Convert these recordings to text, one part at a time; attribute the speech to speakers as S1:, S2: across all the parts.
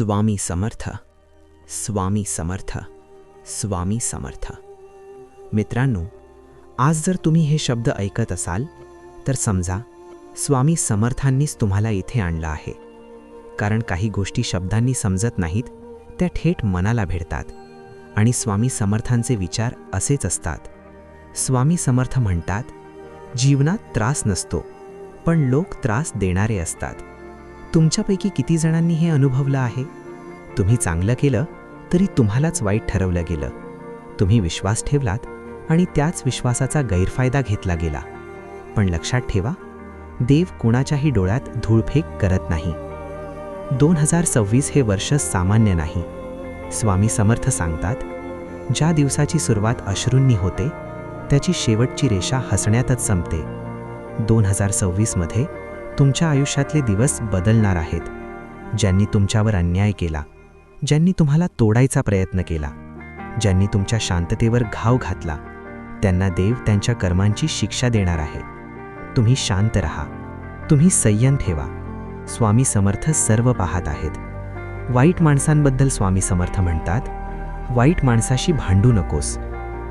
S1: स्वामी समर्थ स्वामी समर्थ स्वामी समर्थ. मित्रांनो आज जर तुम्ही हे शब्द ऐकत असाल तर समजा स्वामी समर्थांनीच तुम्हाला इथे आणलं आहे. कारण काही गोष्टी शब्दांनी समजत नाहीत त्या थेट मनाला भेटतात आणि स्वामी समर्थांचे विचार असेच असतात. स्वामी समर्थ म्हणतात जीवनात त्रास नसतो पण लोक त्रास देणारे असतात. तुमच्यापैकी किती जणांनी हे अनुभवलं आहे? तुम्ही चांगलं केलं तरी तुम्हालाच वाईट ठरवलं गेलं. तुम्ही विश्वास ठेवलात आणि त्याच विश्वासाचा गैरफायदा घेतला गेला. पण लक्षात ठेवा देव कुणाच्याही डोळ्यात धूळफेक करत नाही. दोन हजार सव्वीस हे वर्ष सामान्य नाही. स्वामी समर्थ सांगतात ज्या दिवसाची सुरुवात अश्रूंनी होते त्याची शेवटची रेषा हसण्यातच संपते. दोन हजार सव्वीसमध्ये तुमच्या आयुष्यातले दिवस बदलणार आहेत. ज्यांनी तुमच्यावर अन्याय केला ज्यांनी तुम्हाला तोडायचा प्रयत्न केला ज्यांनी तुमच्या शांततेवर घाव घातला त्यांना देव त्यांच्या कर्मांची शिक्षा देणार आहे. तुम्ही शांत रहा तुम्ही संयम ठेवा. स्वामी समर्थ सर्व पाहत आहेत. वाईट माणसांबद्दल स्वामी समर्थ म्हणतात वाईट माणसाशी भांडू नकोस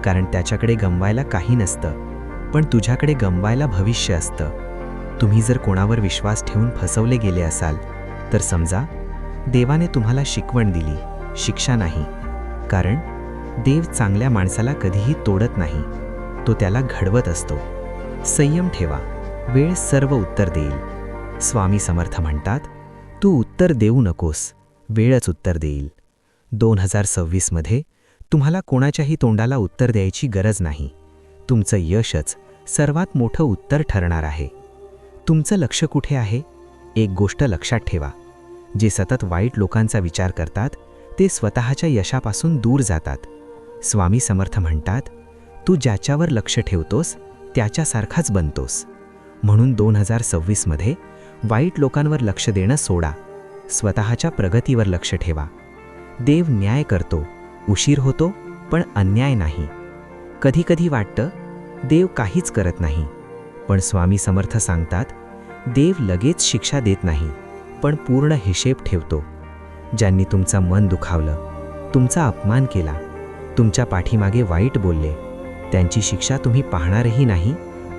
S1: कारण त्याच्याकडे गमवायला काही नसतं पण तुझ्याकडे गमवायला भविष्य असतं. तुम्ही जर कोणावर विश्वास ठेवून फसवले गेले असाल तर समजा देवाने तुम्हाला शिकवण दिली शिक्षा नाही. कारण देव चांगल्या माणसाला कधीही तोडत नाही तो त्याला घडवत असतो. संयम ठेवा वेळ सर्व उत्तर देईल. स्वामी समर्थ म्हणतात तू उत्तर देऊ नकोस वेळच उत्तर देईल. दोन हजार सव्वीसमध्ये तुम्हाला कोणाच्याही तोंडाला उत्तर द्यायची गरज नाही. तुमचं यशच सर्वात मोठं उत्तर ठरणार आहे. तुमचं लक्ष कुठे आहे? एक गोष्ट लक्षात ठेवा. जे सतत वाईट लोकांचा विचार करतात ते स्वतःच्या यशापासून दूर जातात. स्वामी समर्थ म्हणतात तू ज्याच्यावर लक्ष ठेवतोस त्याच्यासारखाच बनतोस. म्हणून दोन हजार सव्वीसमध्ये वाईट लोकांवर लक्ष देणं सोडा. स्वतःच्या प्रगतीवर लक्ष ठेवा. देव न्याय करतो. उशीर होतो पण अन्याय नाही. कधीकधी वाटतं देव काहीच करत नाही. पण स्वामी समर्थ सांगतात देव लगेच शिक्षा देत नाही पण पूर्ण हिशेब ठेवतो. ज्यांनी तुमचं मन दुखावलं तुमचा अपमान केला तुमच्या पाठीमागे वाईट बोलले त्यांची शिक्षा तुम्ही पाहणारही नाही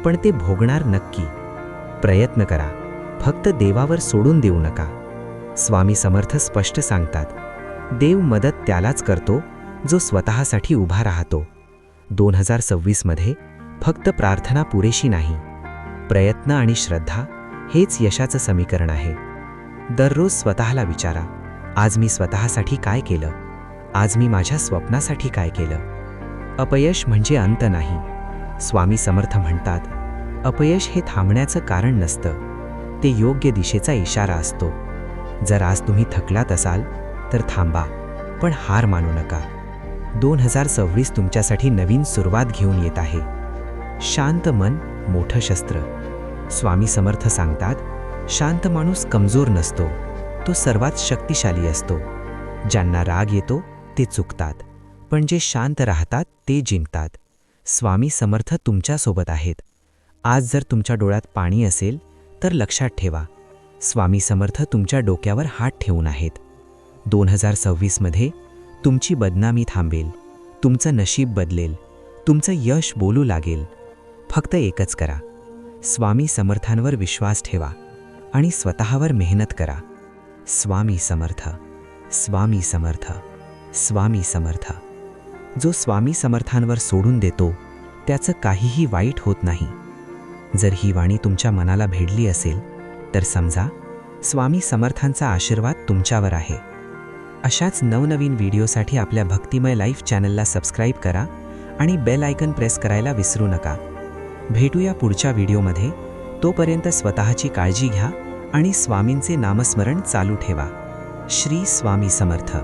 S1: पण ते भोगणार नक्की. प्रयत्न करा फक्त देवावर सोडून देऊ नका. स्वामी समर्थ स्पष्ट सांगतात देव मदत त्यालाच करतो जो स्वतःसाठी उभा राहतो. दोन हजार सव्वीसमध्ये फक्त प्रार्थना पुरेशी नाही प्रयत्न आणि श्रद्धा हेच यशाचं समीकरण आहे. दररोज स्वतःला विचारा आज मी स्वतःसाठी काय केलं? आज मी माझ्या स्वप्नासाठी काय केलं? अपयश म्हणजे अंत नाही. स्वामी समर्थ म्हणतात अपयश हे थांबण्याचं कारण नसतं. ते योग्य दिशेचा इशारा असतो. जर आज तुम्ही थकलात असाल तर थांबा पण हार मानू नका. दोन हजार सव्वीस तुमच्यासाठी नवीन सुरुवात घेऊन येत आहे. शांत मन मोठं शस्त्र. स्वामी समर्थ सांगतात शांत माणूस कमजोर नसतो तो सर्वात शक्तिशाली असतो. ज्यांना राग येतो ते चुकतात पण जे शांत राहतात ते जिंकतात. स्वामी समर्थ तुमच्यासोबत आहेत. आज जर तुमच्या डोळ्यात पाणी असेल तर लक्षात ठेवा. स्वामी समर्थ तुमच्या डोक्यावर हात ठेवून आहेत. दोन हजार सव्वीसमध्ये तुमची बदनामी थांबेल. तुमचं नशीब बदलेल. तुमचं यश बोलू लागेल. फक्त एकच करा. स्वामी समर्थांवर विश्वास ठेवा आणि स्वतःवर मेहनत करा. स्वामी समर्थ स्वामी समर्थ स्वामी समर्थ. जो स्वामी समर्थांवर सोडून देतो त्याचं काहीही वाईट होत नाही. जर ही वाणी तुमच्या मनाला भेडली असेल तर समजा स्वामी समर्थांचा आशीर्वाद तुमच्यावर आहे. अशाच नवनवीन व्हिडिओसाठी आपल्या भक्तिमय लाईफ चॅनलला सबस्क्राईब करा आणि बेल आयकन प्रेस करायला विसरू नका. भेटूया पुढच्या व्हिडिओमध्ये. तोपर्यंत स्वतःची काळजी घ्या आणि स्वामींचे नामस्मरण चालू ठेवा. श्री स्वामी समर्थ.